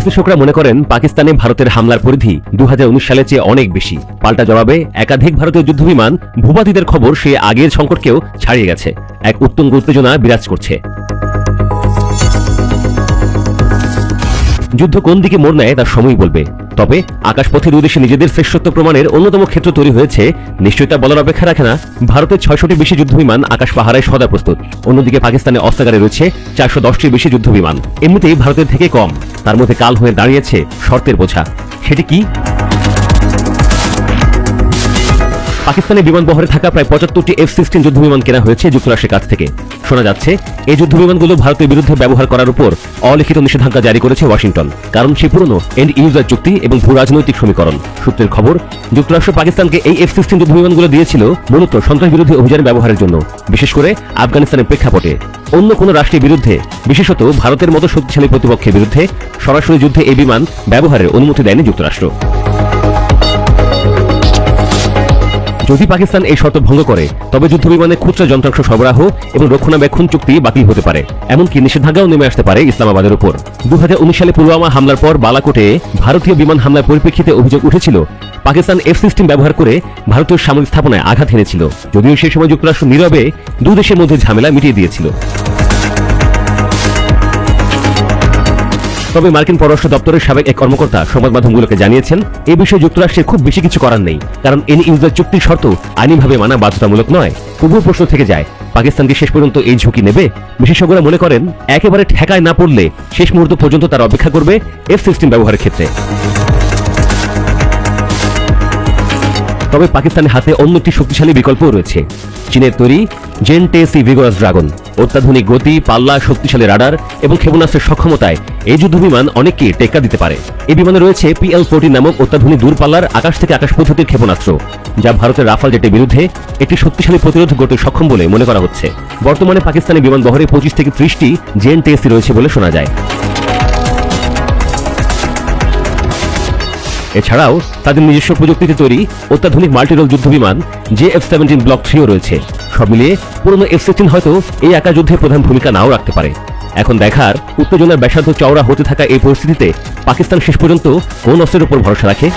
বিশ্লেষকরা মনে করেন পাকিস্তানে ভারতের হামলার পরিধি দু হাজার উনিশ সালের চেয়ে অনেক বেশি। পাল্টা জবাবে একাধিক ভারতীয় যুদ্ধবিমান, ভূপাতিদের খবর সে আগের সংকটকেও ছাড়িয়ে গেছে। এক উত্তম উত্তেজনা বিরাজ করছে। যুদ্ধ কোন দিকে মোড় নেয় তার সময় বলবে। তবে আকাশপথে দুই দেশে নিজেদের শ্রেষ্ঠত্ব প্রমাণের অন্যতম ক্ষেত্র তৈরি হয়েছে, নিশ্চয়ই তা বলার অপেক্ষা রাখে না। ভারতের ছয়শটি বেশি যুদ্ধবিমান আকাশ পাহারায় সদা প্রস্তুত। অন্যদিকে পাকিস্তানে অস্ত্রাগারে রয়েছে চারশো দশটির বেশি যুদ্ধ বিমান এমনিতেই ভারতের থেকে কম, তার মধ্যে কাল হয়ে দাঁড়িয়েছে শর্তের বোঝা। সেটি কি? পাকিস্তানের বিমান বহরে থাকা প্রায় পঁচাত্তরটি এফ সিক্সটিন যুদ্ধবিমান কেনা হয়েছে যুক্তরাষ্ট্রের কাছ থেকে। শোনা যাচ্ছে, এই যুদ্ধবিমানগুলো ভারতের বিরুদ্ধে ব্যবহার করার উপর অলিখিত নিষেধাজ্ঞা জারি করেছে ওয়াশিংটন, কারণ সে পুরনো এন্ড ইউজার চুক্তি এবং ভূ রাজনৈতিক সমীকরণ। সূত্রের খবর, যুক্তরাষ্ট্র পাকিস্তানকে এই এফ সিক্সটিন যুদ্ধবিমানগুলো দিয়েছিল মূলত সন্ত্রাস বিরোধী অভিযান ব্যবহারের জন্য, বিশেষ করে আফগানিস্তানের প্রেক্ষাপটে। অন্য কোনো রাষ্ট্রের বিরুদ্ধে, বিশেষত ভারতের মতো শক্তিশালী প্রতিপক্ষের বিরুদ্ধে সরাসরি যুদ্ধে এই বিমান ব্যবহারের অনুমতি দেয়নি যুক্তরাষ্ট্র। যদি পাকিস্তান এই শর্ত ভঙ্গ করে, তবে যুদ্ধবিমানে খুচরা যন্ত্রাংশ সরবরাহ এবং রক্ষণাবেক্ষণ চুক্তি বাতিল হতে পারে। এমনকি নিষেধাজ্ঞাও নেমে আসতে পারে ইসলামাবাদের উপর। দু হাজার উনিশ সালে পুলওয়ামা হামলার পর বালাকোটে ভারতীয় বিমান হামলার পরিপ্রেক্ষিতে অভিযোগ উঠেছিল, পাকিস্তান এফ সিস্টেম ব্যবহার করে ভারতীয় সামরিক স্থাপনায় আঘাত হেনেছিল। যদিও সেই সময় যুক্তরাষ্ট্র নীরবে দু দেশের মধ্যে ঝামেলা মিটিয়ে দিয়েছিল। তবে মার্কিন পররাষ্ট্র দপ্তরের সাবেক এক কর্মকর্তা সংবাদ মাধ্যমগুলোকে জানিয়েছেন, এ বিষয়ে যুক্তরাষ্ট্রের খুব বেশি কিছু করার নেই, কারণ এন ইউজার চুক্তির শর্ত আইনিভাবে মানা বাধ্যতামূলক নয়। তবুও প্রশ্ন থেকে যায়, পাকিস্তান কি শেষ পর্যন্ত এই ঝুঁকি নেবে? বিশেষজ্ঞরা মনে করেন, একেবারে ঠেকায় না পড়লে শেষ মুহূর্ত পর্যন্ত তারা অপেক্ষা করবে এফ সিক্সটিন ব্যবহারের ক্ষেত্রে। তবে পাকিস্তানের হাতে অন্য একটি শক্তিশালী বিকল্পও রয়েছে, চীনের তৈরি জেন টেসি ভিগোরাস ড্রাগন অত্যাধুনিক গতি, পাল্লা, শক্তিশালী রাডার এবং ক্ষেপণাস্ত্রের সক্ষমতায় এই যুদ্ধবিমান অনেককে টেক্কা দিতে পারে। এই বিমানে রয়েছে পিএল ফোরটিন নামক অত্যাধুনিক দূরপাল্লার আকাশ থেকে আকাশ পদ্ধতির ক্ষেপণাস্ত্র, যা ভারতের রাফাল জেটের বিরুদ্ধে একটি শক্তিশালী প্রতিরোধ করতে সক্ষম বলে মনে করা হচ্ছে। বর্তমানে পাকিস্তানি বিমান বহরে পঁচিশ থেকে ত্রিশটি জেন টেসি রয়েছে বলে শোনা যায়। এছাড়াও তাদের নিজস্ব প্রযুক্তিতে তৈরি অত্যাধুনিক মাল্টিরোল যুদ্ধবিমান জে এফ সেভেন্টিন ব্লক থ্রিও রয়েছে। সব মিলিয়ে পুরনো এফ সিক্সটিন হয়তো এই একা যুদ্ধে প্রধান ভূমিকা নাও রাখতে পারে। এখন দেখার উত্তেজনার ব্যাসার্ধ চওড়া হতে থাকা এই পরিস্থিতিতে পাকিস্তান শেষ পর্যন্ত কোন অস্ত্রের উপর ভরসা রাখে?